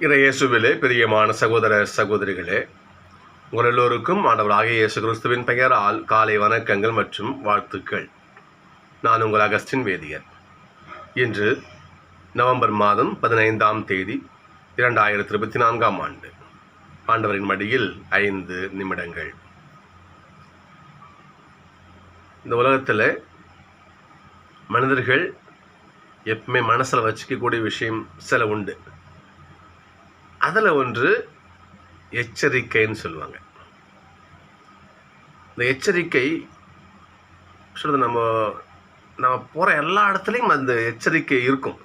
இறையேசுவிலே பிரியமான சகோதர சகோதரிகளே உங்கள் எல்லோருக்கும் ஆண்டவராக இயேசு கிறிஸ்துவின் பெயரால் காலை வணக்கங்கள் மற்றும் வாழ்த்துக்கள். நான் உங்கள் அகஸ்டின் வேதியர். இன்று நவம்பர் மாதம் பதினைந்தாம் தேதி இரண்டாயிரத்தி இருபத்தி நான்காம் ஆண்டு. ஆண்டவரின் மடியில் ஐந்து நிமிடங்கள். இந்த உலகத்தில் மனிதர்கள் எப்பவுமே மனசில் வச்சுக்கக்கூடிய விஷயம் சில உண்டு. அதில் ஒன்று எச்சரிக்கைன்னு சொல்லுவாங்க. இந்த எச்சரிக்கை சொல்கிறது நம்ம நம்ம போகிற எல்லா இடத்துலையும் அந்த எச்சரிக்கை இருக்கும்.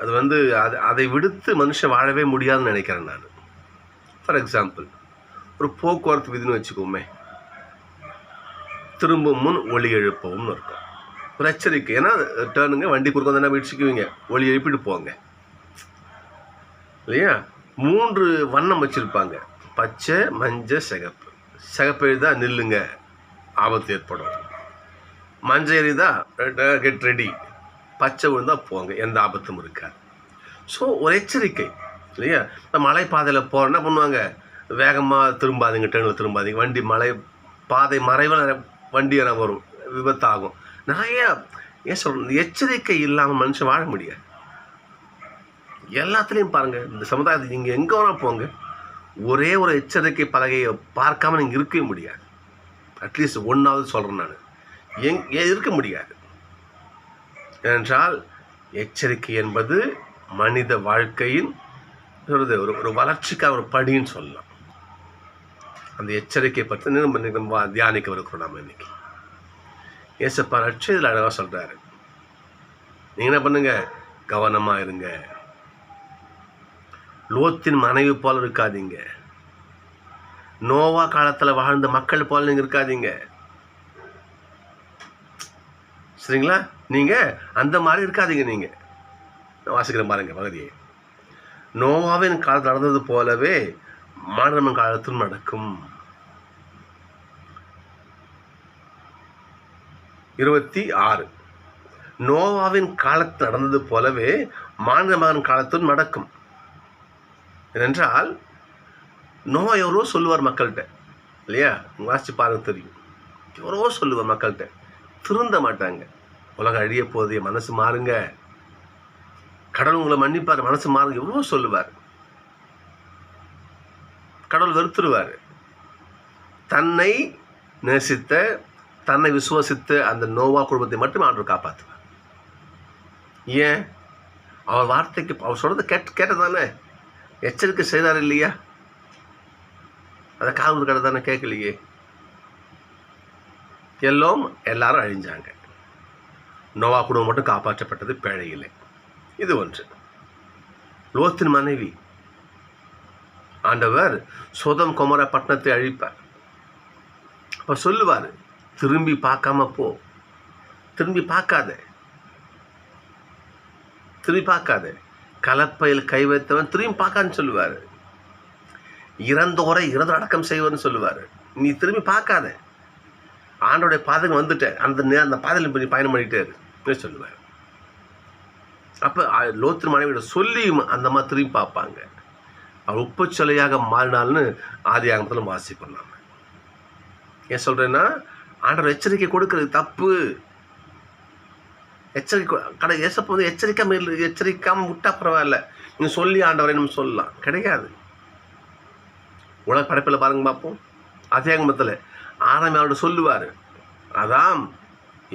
அது வந்து அது அதை விடுத்து மனுஷன் வாழவே முடியாதுன்னு நினைக்கிறேன் நான். ஃபார் எக்ஸாம்பிள் ஒரு போக்குவரத்து விதின்னு வச்சுக்கோமே. திரும்பும் முன் ஒளி எழுப்பவும்னு இருக்கும். ஒரு எச்சரிக்கை. ஏன்னா டேர்னுங்க வண்டி குறுக்க என்ன வீழ்ச்சிக்குவீங்க ஒளி எழுப்பிட்டு போங்க. இல்லையா? மூன்று வண்ணம் வச்சுருப்பாங்க. பச்சை மஞ்சள் சிகப்பு. சிகப்பு எழுதா நில்லுங்க. ஆபத்து ஏற்படும். மஞ்சள் எரிதா கெட் ரெடி பச்சை விழுந்தால் போங்க. எந்த ஆபத்தும் இருக்காது. ஸோ ஒரு எச்சரிக்கை. இல்லையா? இப்போ மலை பாதையில் போகிற என்ன பண்ணுவாங்க? வேகமாக திரும்பாதீங்க டேர்னில் திரும்பாதீங்க. வண்டி மலை பாதை மறைவில் வண்டி என வரும். விபத்தாகும். நிறைய ஏன் சொல்கிறது எச்சரிக்கை இல்லாமல் மனுஷன் வாழ முடியாது. எல்லாத்துலேயும் பாருங்கள் இந்த சமுதாயத்தில் நீங்கள் எங்கே வேணால் போங்க ஒரே ஒரு எச்சரிக்கை பலகையை பார்க்காம நீங்கள் இருக்கவே முடியாது. அட்லீஸ்ட் ஒன்றாவது சொல்கிறேன் நான். எங் இருக்க முடியாது. ஏனென்றால் எச்சரிக்கை என்பது மனித வாழ்க்கையின் சொல்கிறது ஒரு ஒரு வளர்ச்சிக்கான ஒரு படின்னு சொல்லலாம். அந்த எச்சரிக்கை பற்றி நம்ம நம்ம தியானிக்க இருக்கிறோம் நம்ம இன்றைக்கி ஏசப்பா நட்சத்திர அழகாக சொல்கிறாரு நீங்கள் என்ன பண்ணுங்க? கவனமாக இருங்க. லோத்தின் மனைவி போல இருக்காதீங்க. நோவா காலத்தில் வாழ்ந்த மக்கள் போல நீங்கள் இருக்காதீங்க. சரிங்களா? நீங்கள் அந்த மாதிரி இருக்காதீங்க நீங்கள் நான் வாசிக்கிறேன் பாருங்க பகுதியை. நோவாவின் காலத்தில் நடந்தது போலவே மாநிலமன் காலத்தில் நடக்கும். இருபத்தி ஆறு. நோவாவின் காலத்தில் நடந்தது போலவே மாநில மகன் காலத்தில் நடக்கும். ஏனென்றால் நோவா எவரோ சொல்லுவார் மக்கள்கிட்ட இல்லையா? வாசிச்சு பாருங்க தெரியும். எவரோ சொல்லுவார் மக்கள்கிட்ட. திருந்த மாட்டாங்க. உலகம் அழிய போகுது என் மனசு மாறுங்க. கடவுள் உங்களை மன்னிப்பார் மனசு மாறுங்க. எவ்வளோ சொல்லுவார். கடவுள் வெறுத்துருவார். தன்னை நேசித்த தன்னை விசுவசித்த அந்த நோவா குடும்பத்தை மட்டும் ஆண்டவர் காப்பாற்றுவார் ஏன்? அவர் வார்த்தைக்கு அவர் சொல்கிறது கேட் கேட்டதானே எச்சரிக்கை செய்தார் இல்லையா? அதை காவல் கடை தானே கேட்கலையே. எல்லாம் எல்லாரும் அழிஞ்சாங்க. நோவா குடும்பம் மட்டும் காப்பாற்றப்பட்டது பிழையில்லை இது ஒன்று. லோத்தின் மனைவி. ஆண்டவர் சொதம் குமர பட்டணத்தை அழிப்பார். அப்போ சொல்லுவார் திரும்பி பார்க்காம போ. திரும்பி பார்க்காத. திரும்பி பார்க்காத. கலப்பையில் கை வைத்தவன் திரும்பி பார்க்கான்னு சொல்லுவார். இறந்தோரை இறந்து அடக்கம் செய்வன்னு சொல்லுவார். நீ திரும்பி பார்க்காத. ஆண்டோடைய பாதையில் வந்துட்டேன். அந்த அந்த பாதையில் நீ பயணம் பண்ணிட்டே சொல்லுவார். அப்போ லோத்திர மனைவியோட சொல்லியும் அந்த மாதிரி திரும்பி பார்ப்பாங்க. அவர் உப்பு மாறினால்னு ஆதி ஆகமத்தில் வாசிப்போம் ஏன் சொல்கிறேன்னா ஆண்டவர் எச்சரிக்கை கொடுக்கறது தப்பு. எச்சரிக்கை கடை ஏசப்ப வந்து எச்சரிக்கை மேல் எச்சரிக்காமல் விட்டா பரவாயில்ல. நீ சொல்லி ஆண்டவரை நம்ம சொல்லலாம். கிடையாது உலக படைப்பில் பாருங்க பார்ப்போம். அத்தியாகமத்தில் ஆரம்பி அவரோட சொல்லுவார் அதாம்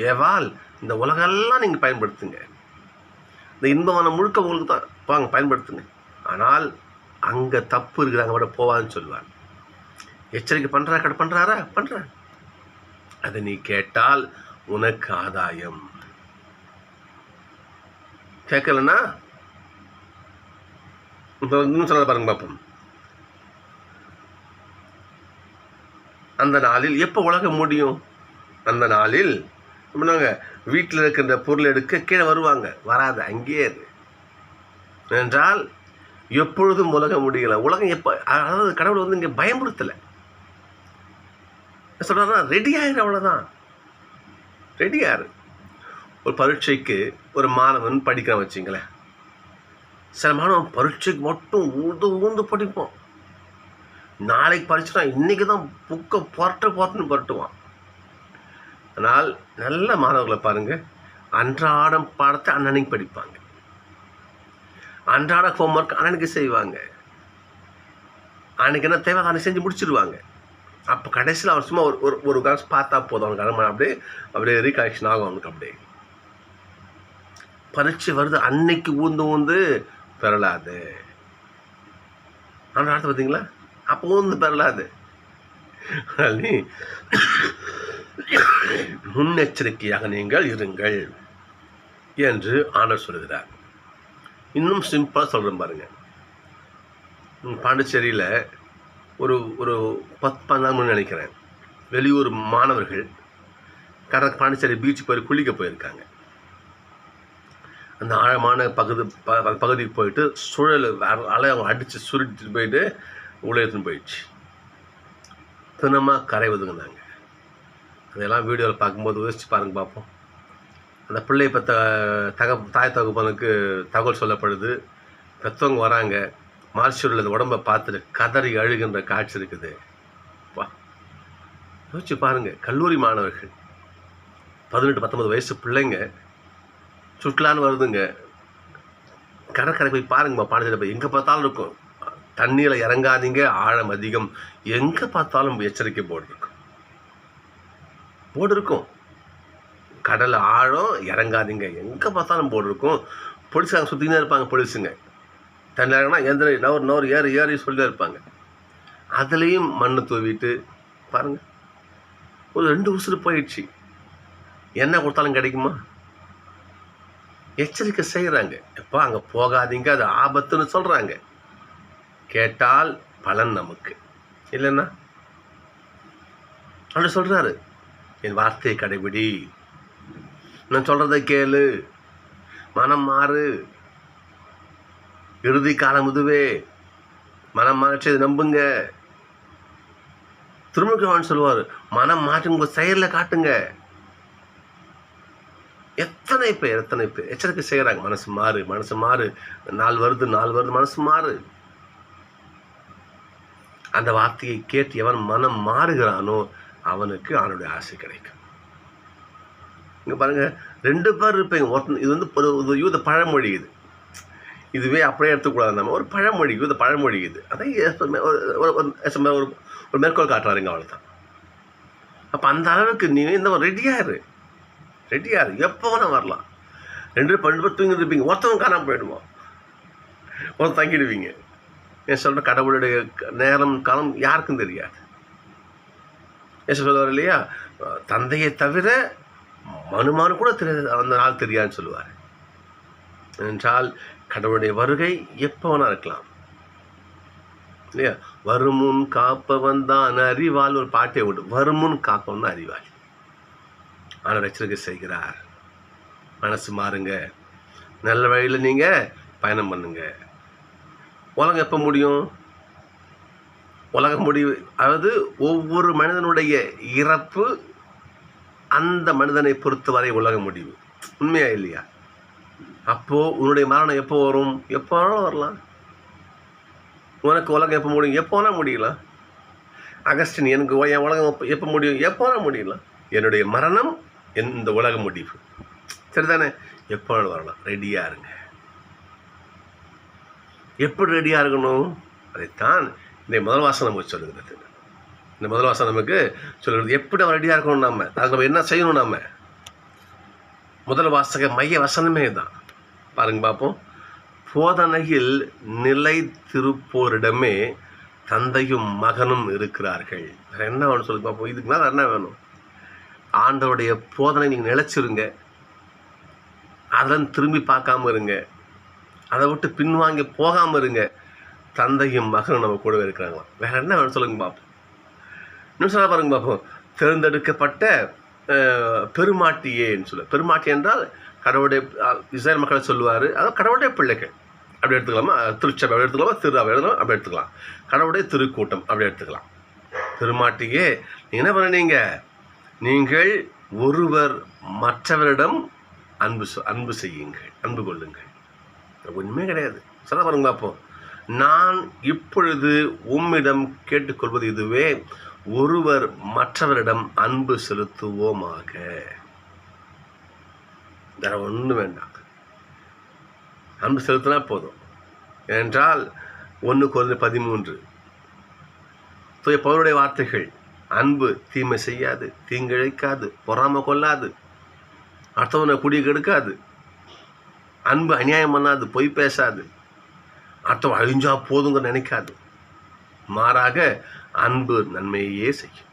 ஏவால் இந்த உலகெல்லாம் நீங்கள் பயன்படுத்துங்க. இந்த இன்பமான முழுக்க உங்களுக்கு தான் வாங்க பயன்படுத்துங்க. ஆனால் அங்கே தப்பு இருக்குது அங்கே விட போவான்னு சொல்லுவார். எச்சரிக்கை பண்ணுறா கடை பண்ணுறாரா பண்ணுறேன் அதை நீ கேட்டால் உனக்கு ஆதாயம். கேட்கலன்னா இப்போ இன்னும் சொல்ல பாருங்க பார்ப்போம். அந்த நாளில் எப்போ உலகம் முடியும்? அந்த நாளில் பண்ணுவாங்க வீட்டில் இருக்கின்ற பொருள் எடுக்க கீழே வருவாங்க. வராது அங்கேயே என்றால் எப்பொழுதும் உலகம் முடியல. உலகம் எப்போ அதாவது கடவுள் வந்து இங்கே பயமுறுத்தலை. சொல்கிறா ரெடி ஆயிரு அவ்வளோதான் ரெடி ஆயிரு. ஒரு பரீட்சைக்கு ஒரு மாணவன் படிக்கிறான் வச்சிங்களேன். சில மாணவன் பரீட்சைக்கு மட்டும் ஊந்து ஊந்து படிப்போம் நாளைக்கு படிச்சுனா இன்னைக்கு தான் புக்கை புரட்டு புரட்டுன்னு புரட்டுவான். ஆனால் நல்ல மாணவர்களை பாருங்க அன்றாடம் பாடத்தை அன்னன்னைக்கு படிப்பாங்க. அன்றாட ஹோம்ஒர்க் அன்னன்னைக்கு செய்வாங்க. அன்னைக்கு என்ன தேவை அன்னைக்கு செஞ்சு முடிச்சிடுவாங்க அப்போ கடைசியில் அவர் சும்மா ஒரு ஒரு ஒரு கிளாஸ் பார்த்தா போதும். அவனுக்கு அப்படியே அப்படியே ரீகலெக்ஷன் ஆகும் அவனுக்கு அப்படியே. பரீட்சை வருது அன்னைக்கு ஊந்து ஊந்து பெறலாது. ஆனால் அடுத்து பார்த்தீங்களா அப்போ ஊந்து பெறலாது. முன்னெச்சரிக்கையாக நீங்கள் இருங்கள் என்று ஆனர் சொல்கிறார் இன்னும் சிம்பிளாக சொல்கிறேன் பாருங்கள் பாண்டிச்சேரியில் ஒரு ஒரு பத்து பதினாலு நினைக்கிறேன். வெளியூர் மாணவர்கள் கடற்க பாண்டிச்சேரி பீச் போய் குளிக்க போயிருக்காங்க. அந்த ஆழமான பகுதி ப பகுதிக்கு போயிட்டு சுழல் அலை அவங்க அடித்து சுருட்டு போயிட்டு உள்ளே எடுத்துன்னு போயிடுச்சு. தினமாக கரை ஒதுங்கினாங்க. அதெல்லாம் வீடியோவில் பார்க்கும்போது யோசிச்சு பாருங்கள் பார்ப்போம். அந்த பிள்ளை பெற்ற தக தாய் தகப்பனுக்கு தகவல் சொல்லப்படுது. பெற்றவங்க வராங்க. மார்ச்சூரில் அந்த உடம்பை பார்த்துட்டு கதறி அழுகின்ற காட்சி இருக்குது. வா. யோசிச்சு பாருங்கள் கல்லூரி மாணவர்கள். பதினெட்டு பத்தொம்பது வயசு பிள்ளைங்க சுற்றுலான்னு வருதுங்க. கடற்கரை போய் பாருங்கம்மா பாண்டிச்சேரி போய். எங்கே பார்த்தாலும் இருக்கும். தண்ணியில் இறங்காதீங்க ஆழம் அதிகம். எங்கே பார்த்தாலும் எச்சரிக்கை போர்டு இருக்கும் போர்டு இருக்கும் கடல் ஆழம் இறங்காதீங்க. எங்கே பார்த்தாலும் போர்டு இருக்கும் போலீஸ்காரங்க சுற்றினே இருப்பாங்க போலீஸுங்க. தண்ணி இறங்கினா எந்திர நவர் நவர் ஏறி ஏறி சொல்லிட்டே இருப்பாங்க. அதுலேயும் மண்ணை தூவிட்டு பாருங்கள் ஒரு ரெண்டு உசுறு போயிடுச்சு. என்ன கொடுத்தாலும் கிடைக்குமா? எச்சரிக்கை செய்கிறாங்க எப்போ அங்கே போகாதீங்க அது ஆபத்துன்னு சொல்கிறாங்க கேட்டால் பலன் நமக்கு. இல்லைன்னா? அவர் சொல்கிறாரு என் வார்த்தையை கடைபிடி. நான் சொல்கிறத கேளு. மனம் மாறு. இறுதி காலம் இதுவே. மனம் மாற்றி நம்புங்க. திருமுகவான் சொல்லுவார் மனம் மாற்றி உங்கள் செயலில் காட்டுங்க. எத்தனை பேர் எத்தனை பேர்? எச்சரிக்கை செய்கிறாங்க மனசு மாறு மனசு மாறு. நாள் வருது நாள் வருது மனசு மாறு. அந்த வார்த்தையை கேட்டு எவன் மனம் மாறுகிறானோ அவனுக்கு அவனுடைய ஆசை கிடைக்கும். இங்கே பாருங்க ரெண்டு பேர் இருப்பீங்க. ஒருத்தன் இது வந்து ஒரு யூத பழமொழி இது. இதுவே அப்படியே எடுத்துக்கூடாது நம்ம. ஒரு பழமொழி யூத பழமொழி இது. அதான் ஒரு ஒரு- ஒரு ஒரு மேற்கோள் காட்டுறாருங்க அவ்வளோதான் அப்போ அந்த அளவுக்கு நீ இந்த ரெடியாக இரு. ரெடியாக இரு எப்போ வேணால் வரலாம். ரெண்டு பேர் பன்னெண்டு பேர் தூங்கிட்டு இருப்பீங்க. ஒருத்தவங்க காணாமல் போயிடுமா ஒருத்தன் தங்கிடுவீங்க. ஏன் சொல்கிற கடவுளுடைய நேரம் காலம் யாருக்கும் தெரியாது. ஏன் சொல்லுவார் இல்லையா? தந்தையை தவிர மனுமானு கூட தெரியாது. அந்த நாள் தெரியாதுன்னு சொல்லுவார். என்றால் கடவுளுடைய வருகை எப்போ வேணா இருக்கலாம். இல்லையா? வருமுன் காப்பவன் தான் அறிவால் ஒரு பாட்டை விட்டு வருமுன் காப்பவன் தான் அறிவாளி. ஆனால் எச்சரிக்கை செய்கிறார். மனசு மாறுங்க. நல்ல வழியில் நீங்கள் பயணம் பண்ணுங்க. உலகம் எப்போ முடியும்? உலகம் முடிவு அதாவது ஒவ்வொரு மனிதனுடைய இறப்பு அந்த மனிதனை பொறுத்தவரை உலக முடிவு. உண்மையா இல்லையா? அப்போது உன்னுடைய மரணம் எப்போ வரும்? எப்போ வேணாலும் வரலாம். உனக்கு உலகம் எப்போ முடியும்? எப்போ வேணால் முடியலாம். அகஸ்டின் எனக்கு என் உலகம் எப்போ எப்போ முடியும்? எப்போ வேணால் முடியலாம். என்னுடைய மரணம் இந்த உலக முடிவு? சரிதானே? எப்போ வரலாம்? ரெடியாக இருங்க. எப்படி ரெடியாக இருக்கணும்? அதைத்தான் இந்த முதல் வாசம் நமக்கு சொல்லுகிறது. இந்த முதல் வாசம் நமக்கு சொல்லுகிறது. எப்படி நம்ம ரெடியாக இருக்கணும் நம்ம அதுக்கு நம்ம என்ன செய்யணும் நம்ம முதல் வாசக மைய வசனமே தான் பாருங்க பார்ப்போம். போதனையில் நிலை திருப்போரிடமே தந்தையும் மகனும் இருக்கிறார்கள். என்ன வேணும் சொல்லி பார்ப்போம். இதுக்கு மேலே என்ன வேணும்? ஆண்டவருடைய போதனை நீங்கள் நிலச்சிருங்க. அதெல்லாம் திரும்பி பார்க்காம இருங்க. அதை விட்டு பின்வாங்கி போகாமல் இருங்க. தந்தையும் மகனும் நம்ம கூடவே இருக்கிறாங்களாம். வேற என்ன வேணும் சொல்லுங்க பார்ப்போம் இன்னும் சொல்ல பாருங்க பார்ப்போம் தேர்ந்தெடுக்கப்பட்ட பெருமாட்டியேன்னு சொல்ல. பெருமாட்டி என்றால் கடவுளுடைய இஸ்ரேல் மக்களை சொல்லுவார். அதாவது கடவுளுடைய பிள்ளைகள். அப்படி எடுத்துக்கலாமா? திருச்சபை அப்படி எடுத்துக்கலாமா? திரு அப்படி எடுத்துக்கலாம்? அப்படி எடுத்துக்கலாம். கடவுளுடைய திருக்கூட்டம் அப்படி எடுத்துக்கலாம். பெருமாட்டியே நீங்க என்ன பண்ண நீங்கள் நீங்கள் ஒருவர் மற்றவரிடம் அன்பு அன்பு செய்யுங்கள் அன்பு கொள்ளுங்கள். ஒன்றுமே கிடையாது. சொல்ல பாருங்க பார்ப்போம் நான் இப்பொழுது உம்மிடம் கேட்டுக்கொள்வது இதுவே ஒருவர் மற்றவரிடம் அன்பு செலுத்துவோமாக. வேற ஒன்றும் வேண்டாம். அன்பு செலுத்தினா போதும். ஏனென்றால் ஒன்று குறைந்த பதிமூன்று. தூய வார்த்தைகள் அன்பு தீமை செய்யாது தீங்கிழைக்காது பொறாமை கொள்ளாது அடுத்தவனை குடி கெடுக்காது. அன்பு அநியாயம் பண்ணாது பொய் பேசாது. அடுத்தவன் அழிஞ்சா போதுங்க நினைக்காது. மாறாக அன்பு நன்மையே செய்யும்.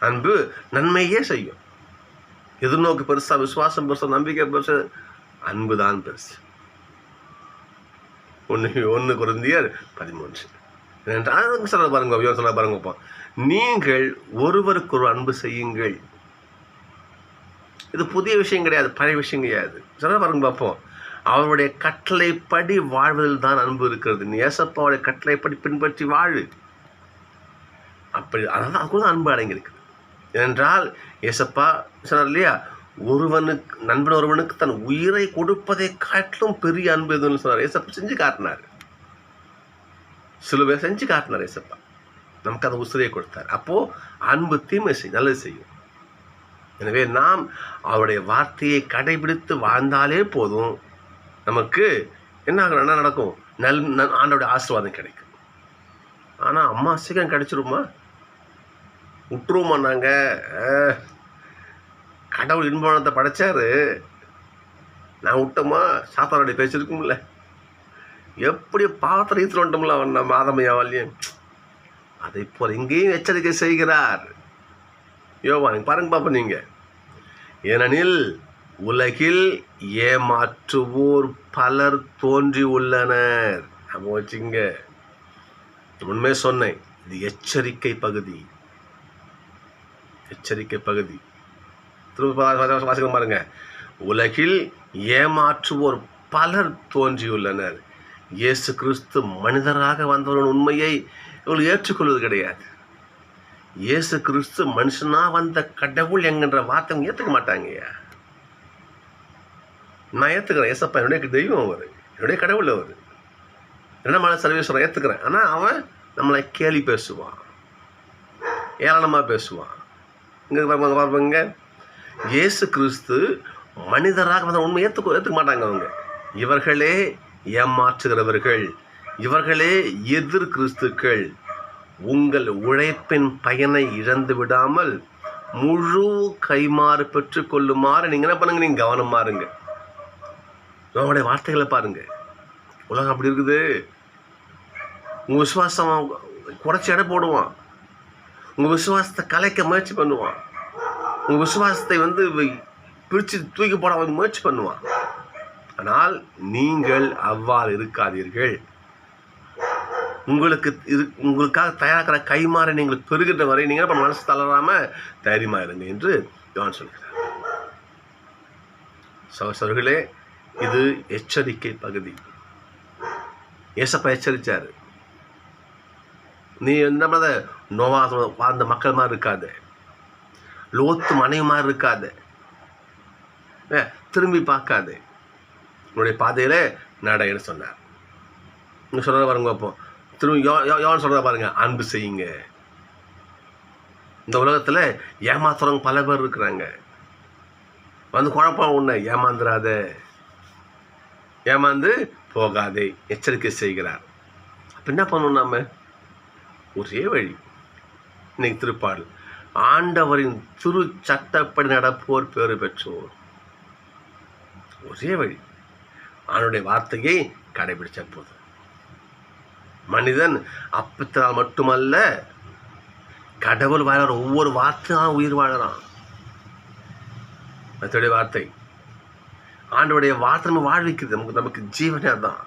அன்பு நன்மையே செய்யும். எதிர்நோக்கு பெருசா விசுவாசம் பெருசா நம்பிக்கை பெருசு அன்பு தான் பெருசு. ஒன்று ஒன்று குருந்தியர் பதிமூன்று. சொல்ல பாருங்க யோசனை சொல்ல பாருங்க இப்போ நீங்கள் ஒருவருக்கு ஒரு அன்பு செய்யுங்கள். இது புதிய விஷயம் கிடையாது பழைய விஷயம் கிடையாது. சொல்ல பாருங்க பார்ப்போம் அவருடைய கட்டளைப்படி வாழ்வதில் தான் அன்பு இருக்கிறது. நீ ஏசப்பாவுடைய கட்டளைப்படி பின்பற்றி வாழு. அப்படி அதான் அதுக்குள்ள கூட அன்பு அடங்கியிருக்கு ஏனென்றால் ஏசப்பா சொன்னார் இல்லையா ஒருவனுக்கு நண்பன் ஒருவனுக்கு தன் உயிரை கொடுப்பதை காட்டிலும் பெரிய அன்பு எதுன்னு சொன்னார். ஏசப்பா செஞ்சு காட்டினார் சிலுவை செஞ்சு காட்டினார் ஏசப்பா நமக்கு அந்த உசிரியை கொடுத்தார் அப்போது அன்பு தீமை செய் நல்லது செய்யும் எனவே நாம் அவருடைய வார்த்தையை கடைபிடித்து வாழ்ந்தாலே போதும் நமக்கு என்ன ஆகணும் என்ன நடக்கும் நல் நல் ஆண்டோடைய ஆசீர்வாதம் கிடைக்கும் ஆனால் அம்மா சீக்கிரம் கிடைச்சிருமா விட்டுருவோமா நாங்கள் கடவுள் இன்பவனத்தை படைச்சாரு நான் விட்டோமா சாத்தானுடைய பேச்சிருக்கும்ல எப்படி பாத்திரம் ஈத்து வந்துட்டோம்ல அவன் நம்ம ஆதமையாவாலையும் அதை போல் இங்கேயும் எச்சரிக்கை செய்கிறார். யோவா நீங்கள் பாருங்க பாப்பா நீங்கள் ஏனெனில் உலகில் ஏமாற்றுவோர் பலர் தோன்றி உள்ளனர். நம்ம வச்சுங்க. உண்மை சொன்னேன். இது எச்சரிக்கை பகுதி. எச்சரிக்கை பகுதி. திரும்ப வாசிக்க பாருங்க. உலகில் ஏமாற்றுவோர் பலர் தோன்றியுள்ளனர் இயேசு கிறிஸ்து மனிதராக வந்தவரின் உண்மையை இவர்கள் ஏற்றுக்கொள்வது கிடையாது. இயேசு கிறிஸ்து மனுஷனா வந்த கடவுள் என்கின்ற வார்த்தை ஏற்றுக்க மாட்டாங்கய்யா நான் ஏற்றுக்கிறேன் ஏசப்பா என்னுடைய தெய்வம் அவர். என்னுடைய கடவுள் அவர். என்ன மலை சர்வீஸ்வரன் ஏற்றுக்கிறேன் ஆனால் அவன் நம்மளை கேலி பேசுவான். ஏளனமாக பேசுவான். இங்கே பார்ப்பாங்க பாருங்க இயேசு கிறிஸ்து மனிதராக வந்த உண்மை ஏற்றுக்க ஏற்றுக்க மாட்டாங்க அவங்க. இவர்களே ஏமாற்றுகிறவர்கள். இவர்களே எதிர் கிறிஸ்துக்கள். உங்கள் உழைப்பின் பயனை இழந்து விடாமல் முழு கைமாறு பெற்று கொள்ளுமாறு நீங்கள் என்ன பண்ணுங்க? நீங்கள் கவனம் இருங்க. அவனுடைய வார்த்தைகளை பாருங்க. உலகம் அப்படி இருக்குது. உங்கள் விசுவாசம் குறைச்சி எடை போடுவான். உங்கள் விசுவாசத்தை கலைக்க முயற்சி பண்ணுவான். உங்கள் விசுவாசத்தை வந்து பிரித்து தூக்கி போட அவன் முயற்சி பண்ணுவான். ஆனால் நீங்கள் அவ்வாறு இருக்காதீர்கள். உங்களுக்கு இரு உங்களுக்காக தயாராக்கிற கைமாற நீங்கள் பெருகிற வரை நீங்கள் இப்போ மனசு தளராமல் தைரியமாக இருங்க என்று யோன் சொல்கிறார். சகோசர்களே இது எச்சரிக்கை பகுதி. ஏசப்பா எச்சரித்தார் நீ என்ன பண்ணாத நோவா வாழ்ந்த மக்கள் மாதிரி இருக்காத. லோத்து மனைவி மாதிரி இருக்காது. திரும்பி பார்க்காதே. உன்னுடைய பாதையில் நடைன்னு சொன்னார். நீங்கள் சொல்கிற பாருங்க அப்போ. திரும்ப யோ யோன் சொல்கிறத பாருங்க. அன்பு செய்யுங்க. இந்த உலகத்தில் ஏமாத்துறவங்க பல பேர் இருக்கிறாங்க. வந்து குழப்பம் ஒன்று ஏமாந்துடாத ஏமாந்து போகாதே. எச்சரிக்கை செய்கிறார். அப்போ என்ன பண்ணணும் நாம்? ஒரே வழி. இன்னைக்கு திருப்பாடல். ஆண்டவரின் திரு சட்டப்படி நடப்போர் பேறு பெற்றோர். ஒரே வழி. அவனுடைய வார்த்தையை கடைபிடிச்ச போதும். மனிதன் அப்பத்தினால் மட்டுமல்ல கடவுள் வாழற ஒவ்வொரு வார்த்தையும் உயிர் வாழறான் மற்றடைய வார்த்தை ஆண்டவருடைய வார்த்தை நம்ம வாழ்விக்கிறது நமக்கு நமக்கு ஜீவனே தான்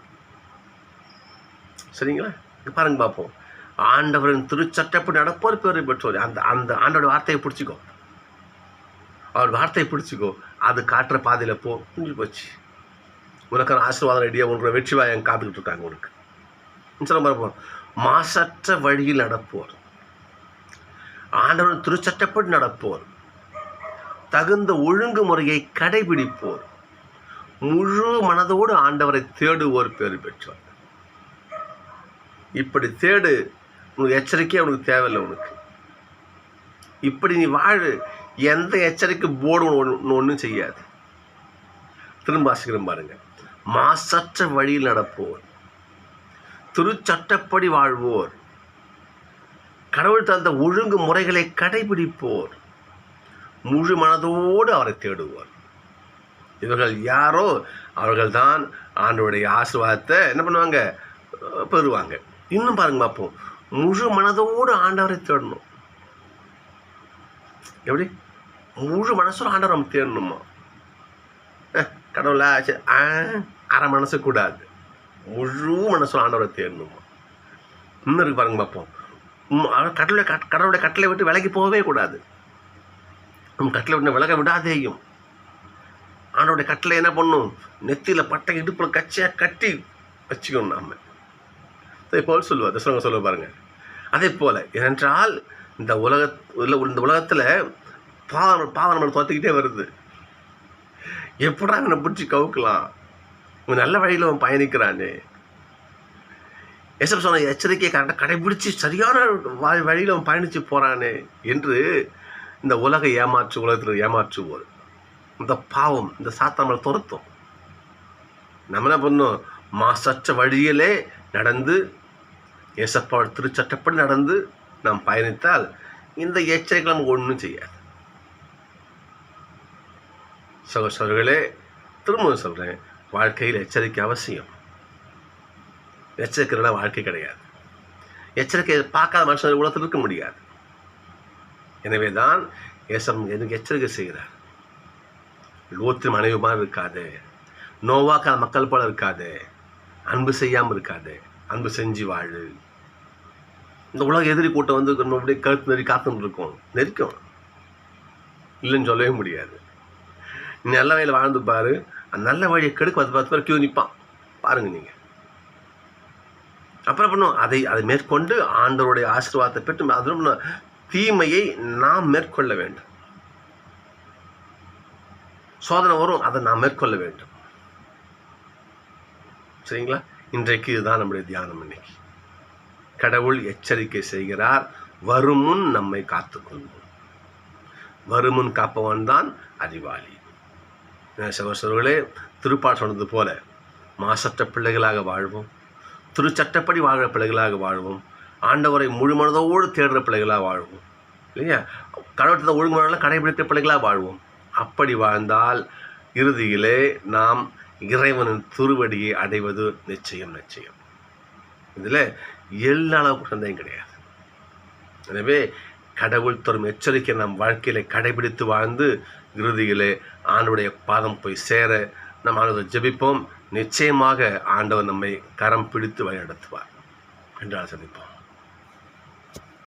சரிங்களா? பாருங்க பார்ப்போம் ஆண்டவரின் திருச்சட்டப்படி நடப்போர் பேரை பெற்றோர். அந்த அந்த ஆண்டோட வார்த்தையை பிடிச்சிக்கோ. அவர் வார்த்தையை பிடிச்சிக்கோ. அது காட்டுற பாதையில் போ முடிஞ்சு போச்சு. உனக்கான ஆசீர்வாதம் ரெடியாக உனக்கு வெற்றி வாயம் காத்துக்கிட்டு இருக்காங்க உனக்கு. சொல்ல பார்ப்போம் மாசற்ற வழியில் நடப்போர். ஆண்டவர் திருச்சட்டப்படி நடப்போர். தகுந்த ஒழுங்குமுறையை கடைபிடிப்போர். முழு மனதோடு ஆண்டவரை தேடுவோர் பேர் பெற்றோர். இப்படி தேடு உனக்கு எச்சரிக்கையே உனக்கு தேவையில்லை உனக்கு. இப்படி நீ வாழு எந்த எச்சரிக்கை போர்டு ஒன்று ஒன்றும் செய்யாது. திரும்ப வாசிக்கிறோம் பாருங்கள் மாசற்ற வழியில் நடப்போர். திருச்சட்டப்படி வாழ்வோர். கடவுள் தந்த ஒழுங்கு முறைகளை கடைபிடிப்போர். முழு மனதோடு அவரை தேடுவோர். இவர்கள் யாரோ அவர்கள்தான் ஆண்டோடைய ஆசீர்வாதத்தை என்ன பண்ணுவாங்க? பெறுவாங்க. இன்னும் பாருங்க பார்ப்போம். முழு மனதோடு ஆண்டவரை தேடணும். எப்படி? முழு மனசோட ஆண்டவர் நம்ம தேடணுமா? கடவுளா சரி ஆ, அரை மனசு கூடாது. முழு மனசோட ஆண்டவரை தேடணுமா? இன்னும் இருக்கு பாருங்க பார்ப்போம். உம், கடவுளை கட்- கடவுளை கட்டளை விட்டு விலகி போகவே கூடாது. நம்ம கட்டளை விட்டு விலக விடாதேயும். ஆண்டோடைய கட்டளை என்ன பண்ணும்? நெத்தியில் பட்டை இடுப்பில் கச்சியாக கட்டி வச்சுக்கணும் நாம். அதே போல் சொல்லுவார் தசுவங்க சொல்ல பாருங்கள் அதே போல் ஏனென்றால் இந்த உலக உள்ள இந்த உலகத்தில் பாவம் பாவம் நம்மளை தோற்றுக்கிட்டே வருது. எப்படா அவனை பிடிச்சி கவுக்கலாம்? இவன் நல்ல வழியில் அவன் பயணிக்கிறானே. எஸ்எப் சொன்ன எச்சரிக்கையை கரெக்டாக கடைபிடிச்சி சரியான வழியில் அவன் பயணித்து போகிறானே என்று இந்த உலக ஏமாற்று உலகத்தில் ஏமாற்றுவோர். இந்த பாவம் இந்த சாத்தாமலை துரத்தும். நம்ம என்ன பண்ணோம் மாசற்ற வழியிலே நடந்து ஏசப்பாவோட திருச்சட்டப்படி நடந்து நாம் பயணித்தால் இந்த எச்சரிக்கை நமக்கு ஒன்றும் செய்யாது. சகோசரர்களே திரும்பவும் சொல்கிறேன் வாழ்க்கையில் எச்சரிக்கை அவசியம். எச்சரிக்கைலாம் வாழ்க்கை கிடையாது. எச்சரிக்கை பார்க்காத மனுஷன் உலகத்தில் இருக்க முடியாது. எனவே தான் ஏசம் எனக்கு எச்சரிக்கை செய்கிறார்? லோத்தின் மனைவி மாதிரி இருக்காது. நோவாக்காத மக்கள் போல இருக்காது. அன்பு செய்யாமல் இருக்காது. அன்பு செஞ்சு வாழு. இந்த உலக எதிரி கூட்டம் வந்து நம்ம அப்படியே கழுத்து நெறி காத்துன்னு இருக்கும். நெரிக்கும். இல்லைன்னு சொல்லவே முடியாது. நல்ல வழியில் வாழ்ந்து பாரு. அந்த நல்ல வழியை கெடுக்க பத்து பத்து பேர் கியூ நிற்பான் பாருங்க நீங்கள் அப்புறம் பண்ணும் அதை அதை மேற்கொண்டு ஆண்டவருடைய ஆசீர்வாதத்தை பெற்று அதிலும் தீமையை நாம் மேற்கொள்ள வேண்டும். சோதனை வரும். அதை நாம் மேற்கொள்ள வேண்டும். சரிங்களா? இன்றைக்கு இதுதான் நம்முடைய தியானம் இன்னைக்கு. கடவுள் எச்சரிக்கை செய்கிறார். வருமுன் நம்மை காத்துக்கொள்வோம். வருமுன் காப்பவன் தான் அறிவாளி. சகோசரர்களே திருப்பாட் சொன்னது போல மாசற்ற பிள்ளைகளாக வாழ்வோம். திருச்சட்டப்படி வாழ்கிற பிள்ளைகளாக வாழ்வோம். ஆண்டவரை முழு மனதோடு தேடுற பிள்ளைகளாக வாழ்வோம். இல்லையா? கடவுட்டத்தை ஒழுங்குமுறையெல்லாம் கடைபிடிக்கிற பிள்ளைகளாக வாழ்வோம். அப்படி வாழ்ந்தால் இறுதியிலே நாம் இறைவனின் திருவடியை அடைவது நிச்சயம் நிச்சயம். இதில் எல்லா அளவுக்கு சந்தேகம் கிடையாது. எனவே கடவுள் தரும் எச்சரிக்கை நம் வாழ்க்கையில கடைபிடித்து வாழ்ந்து இறுதியிலே ஆண்டுடைய பாதம் போய் சேர நம் ஆண்டு ஜெபிப்போம். நிச்சயமாக ஆண்டவர் நம்மை கரம் பிடித்து வழிநடத்துவார். என்று ஆசிரிப்போம்